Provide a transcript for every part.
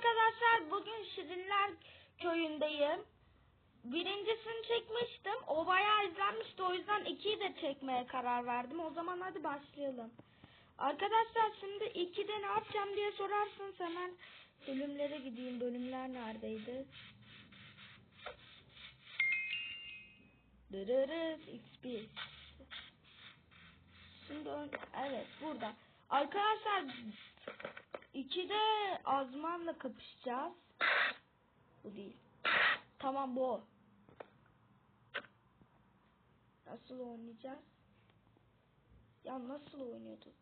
arkadaşlar bugün Şirinler köyündeyim. Birincisini çekmiştim. O bayağı izlenmişti. O yüzden ikiyi de çekmeye karar verdim. O zaman hadi başlayalım. Arkadaşlar şimdi ikide ne yapacağım diye sorarsınız hemen bölümlere gideyim. Bölümler neredeydi? Dırırız XP. Şimdi evet burada. Arkadaşlar ikide Azman'la kapışacağız. Bu değil. Tamam bu. Nasıl oynayacağız? Ya nasıl oynuyorduk?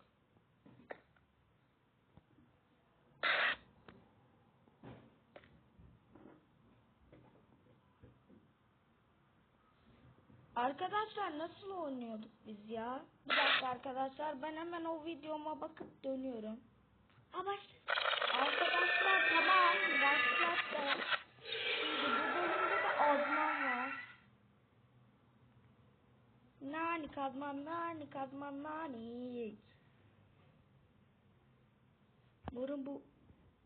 Arkadaşlar nasıl oynuyorduk biz ya? Bir dakika arkadaşlar ben hemen o videoma bakıp dönüyorum. Ha başladı. Arkadaşlar tamam başlattı. Şimdi bu bölümde de azman var. Nani kazman nani kazman nani. Umarım bu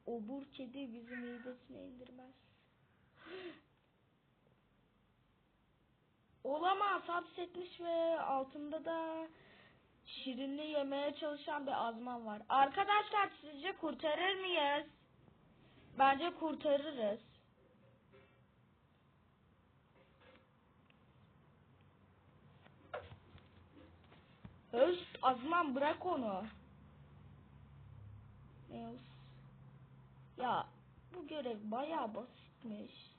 obur kedi bizim midesine indirmez. Olamaz hapsetmiş ve altında da şirinli yemeye çalışan bir azman var. Arkadaşlar sizce kurtarır mıyız? Bence kurtarırız. Höst azman bırak onu. Neyse. Ya bu görev bayağı basitmiş.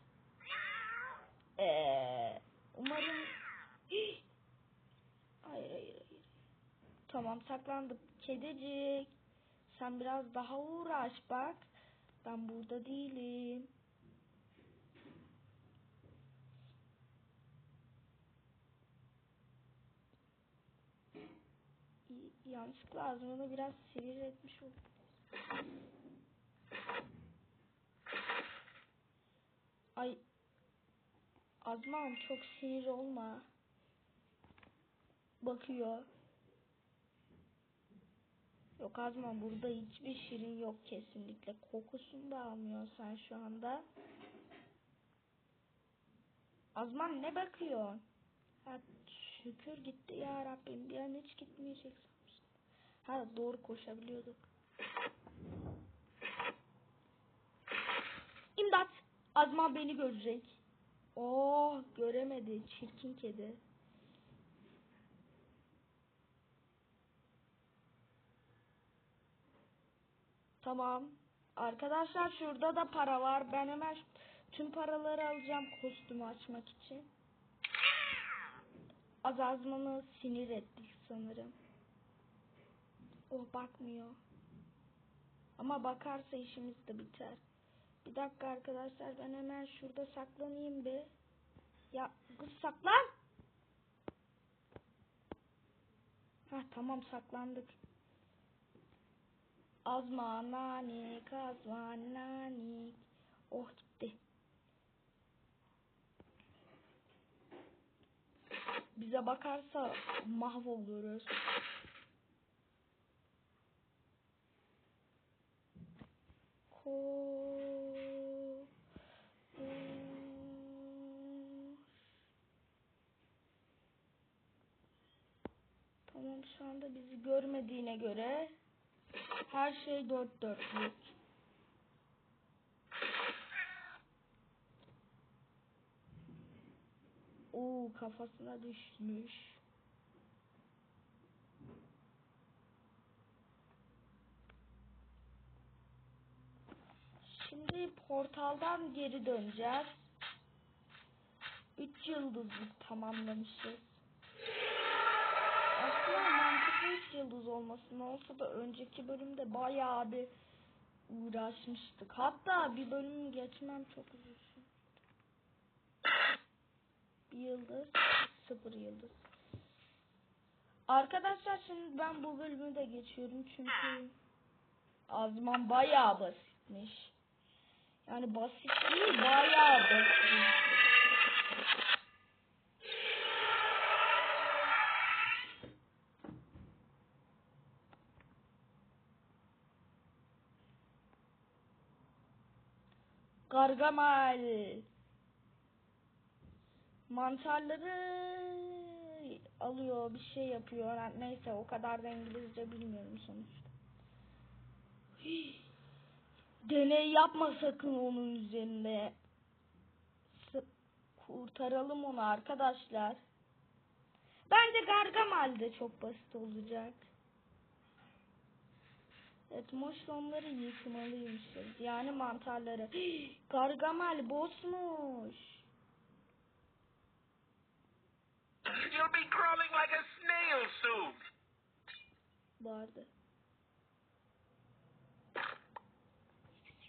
Ee, umarım hayır hayır. Tamam saklandık. Kedicik. Sen biraz daha uğraş bak. Ben burada değilim. Yanlışlıkla ağzımı biraz sinir etmiş oldum. Ay. Azman çok sinir olma. Bakıyor. Yok Azman burada hiçbir şirin yok kesinlikle. Kokusunu da almıyorsun sen şu anda. Azman ne bakıyorsun? Ha, şükür gitti ya Rabbim. Bir an hiç gitmeyecek sanmıştım. Ha doğru koşabiliyorduk. İmdat! Azman beni görecek. Oh göremedi. Çirkin kedi. Tamam. Arkadaşlar şurada da para var. Ben hemen tüm paraları alacağım kostümü açmak için. Az azmanı sinir ettik sanırım. Oh bakmıyor. Ama bakarsa işimiz de biter. Bir dakika arkadaşlar ben hemen şurada saklanayım bir. Ya kız saklan. Ha tamam saklandık. Azma nanik, azma nanik. Oh gitti. Bize bakarsa mahvoluruz. Ko Tamam şu anda bizi görmediğine göre her şey dört dörtlük. Oo kafasına düşmüş. Şimdi portaldan geri döneceğiz. 3 yıldızlık tamamlamışız. Aslında 3 yıldız olmasın olsa da önceki bölümde bayağı bir uğraşmıştık. Hatta bir bölüm geçmem çok uzun. Bir yıldız, sıfır yıldız. Arkadaşlar şimdi ben bu bölümü de geçiyorum çünkü Azman bayağı basitmiş. Yani basit değil bayağı basit. Gargamel. Mantarları alıyor, bir şey yapıyor. Neyse o kadar da İngilizce bilmiyorum sonuçta. Deney yapma sakın onun üzerinde. Kurtaralım onu arkadaşlar. Bence Gargamel de çok basit olacak. Evet moşlonları yıkmalıymışız. Yani mantarları. Gargamel bozmuş. You'll be crawling like a snail soon. Vardı.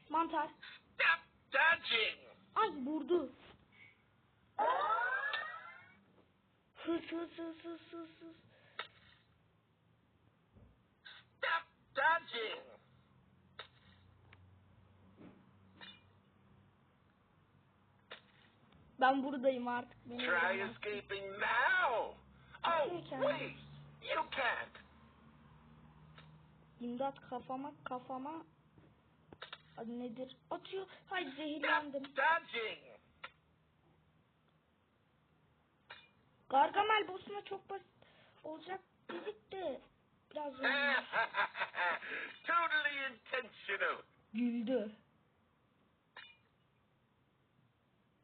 Mantar. Stop dodging. Ay vurdu. Hız hız hız hız hız hız. Stop dodging. Ben buradayım artık. Beni Try escaping now. Oh, wait. You can't. İmdat kafama kafama. Adı nedir? Atıyor. Hay zehirlendim. dodging. Gargamel boss'una çok basit olacak dedik de zor. totally intentional. Güldü.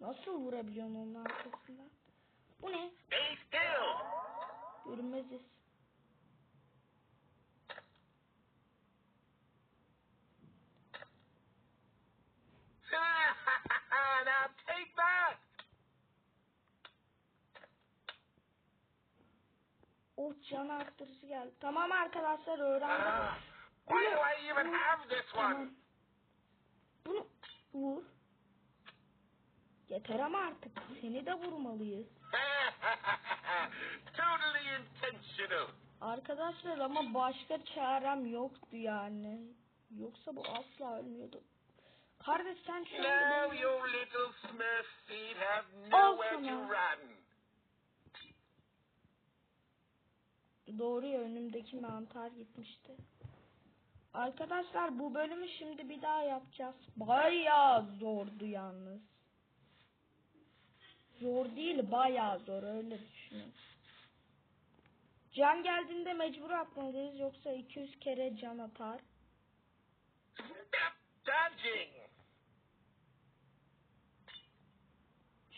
Nasıl vurabiliyorsun onun arkasından? Bu ne? Stay still. Görünmeziz. now take that. Oh can arttırıcı geldi. Tamam arkadaşlar öğrendim. Ah, why do I even have this Tamam. one? Bunu vur. Yeter ama artık seni de vurmalıyız. totally intentional. Arkadaşlar ama başka çarem yoktu yani. Yoksa bu asla ölmüyordu. Kardeş sen anda Now your little Smurf feet have nowhere to run. Doğru ya önümdeki mantar gitmişti. Arkadaşlar bu bölümü şimdi bir daha yapacağız. Bayağı zordu yalnız. Zor değil bayağı zor öyle düşünün. Can geldiğinde mecbur atmalıyız yoksa 200 kere can atar.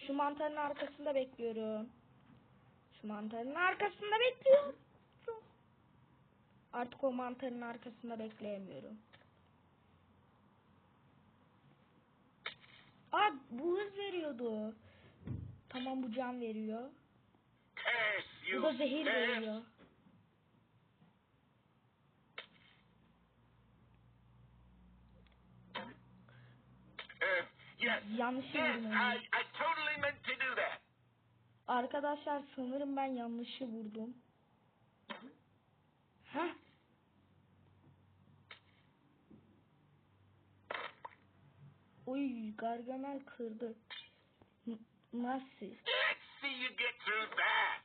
Şu mantarın arkasında bekliyorum. Şu mantarın arkasında bekliyorum. Artık o mantarın arkasında bekleyemiyorum. Aa bu hız veriyordu. Tamam bu can veriyor. Bu da zehir veriyor. Yanlış vurdum. Arkadaşlar sanırım ben yanlışı vurdum. Heh. Uy Gargamel kırdı. N- Nasıl? Let's see you get through that.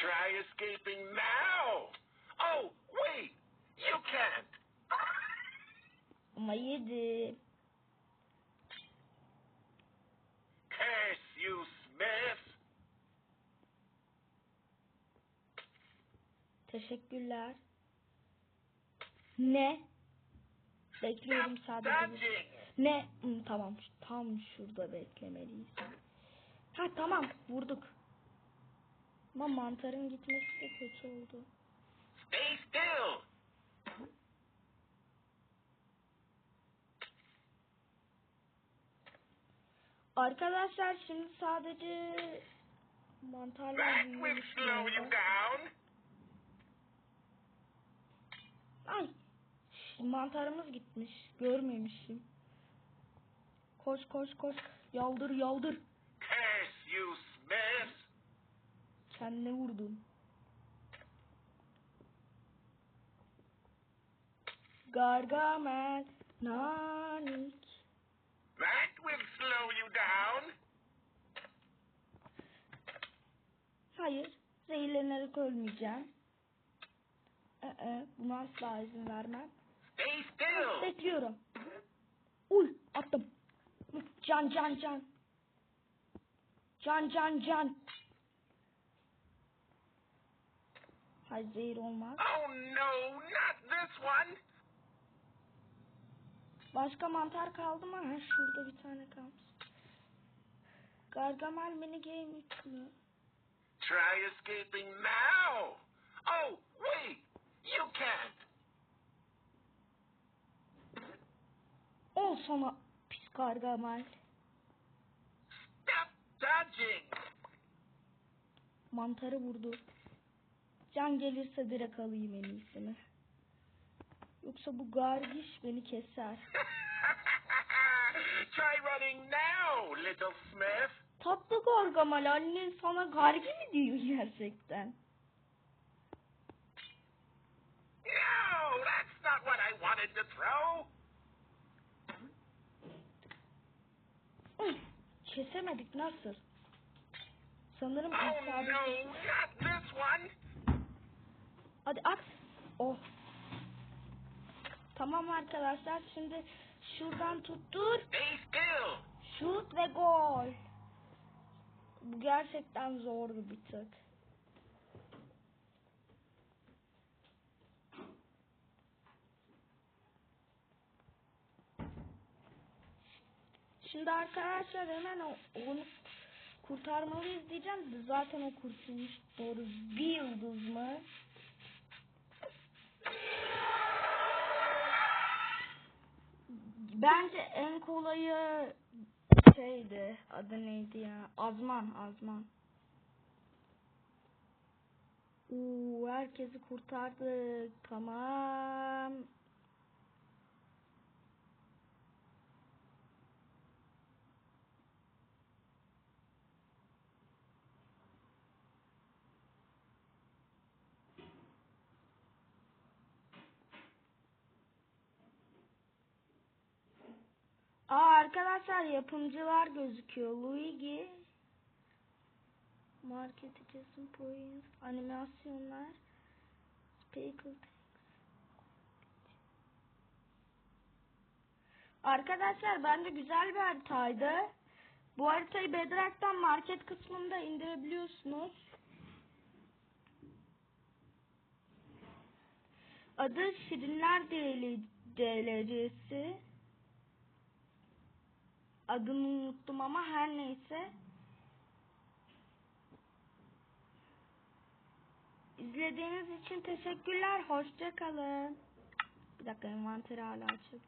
Try escaping now. Oh, wait. You can't. Ama yedi. Curse you, Smith. Teşekkürler. Ne? Bekliyorum sadece. bir-. Ne? Hı, tamam. Tam şurada beklemeliyiz. Ha tamam vurduk. Ama mantarın gitmesi de kötü oldu. Stay still. Arkadaşlar şimdi sadece mantarlar That will büyümüş slow you durumda. down. Ay mantarımız gitmiş. Görmemişim. Koş koş koş. Yaldır yaldır. Curse you, Smith. Kendine vurdun. Gargamel, Nanik. That will slow you down. Hayır. Zehirlenerek ölmeyeceğim. Ee, buna asla izin vermem. Stay still. Bekliyorum. Uy attım. Can can can. Can can can. Hayır zehir olmaz. Oh no, not this one. Başka mantar kaldı mı? Ha, şurada bir tane kalmış. Gargamel mini game mü? Try escaping now. Oh, wait. You can't. Ol sana pis Gargamel. Mantarı vurdu. Can gelirse direkt alayım en iyisini. Yoksa bu gargiş beni keser. Try running now, little Smith. Tatlı Gargamel annen sana gargi mi diyor gerçekten? No, that's not what I wanted to throw. Kesemedik nasıl? Sanırım Oh isabet. no, not this one. Hadi at. Oh. Tamam arkadaşlar şimdi şuradan tuttur. Şut ve gol. Bu gerçekten zordu bir tık. Şimdi arkadaşlar hemen onu kurtarmalıyız diyeceğim. Zaten o kurtulmuş. Doğru. Bir yıldız mı? Bence en kolayı şeydi. Adı neydi ya? Azman, Azman. Oo, herkesi kurtardık. Tamam. Aa arkadaşlar yapımcılar gözüküyor. Luigi Market Jason Points animasyonlar Speckle Arkadaşlar bence güzel bir haritaydı. Bu haritayı Bedrock'tan market kısmında indirebiliyorsunuz. Adı Şirinler DL DLC'si. Adını unuttum ama her neyse. İzlediğiniz için teşekkürler. Hoşça kalın. Bir dakika envanteri hala açık.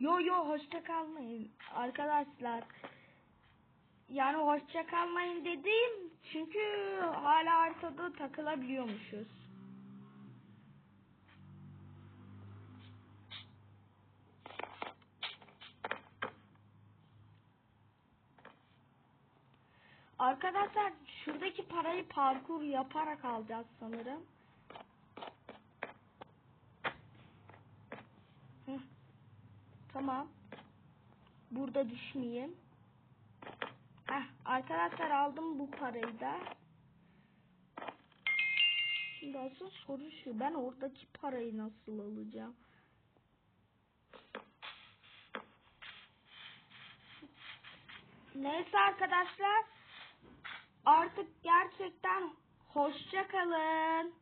Yo yo hoşça kalmayın arkadaşlar. Yani hoşça kalmayın dediğim çünkü hala haritada takılabiliyormuşuz. Arkadaşlar şuradaki parayı parkur yaparak alacağız sanırım. Tamam. Burada düşmeyeyim. Heh, arkadaşlar aldım bu parayı da. Şimdi asıl soru şu. Ben oradaki parayı nasıl alacağım? Neyse arkadaşlar. Artık gerçekten hoşça kalın.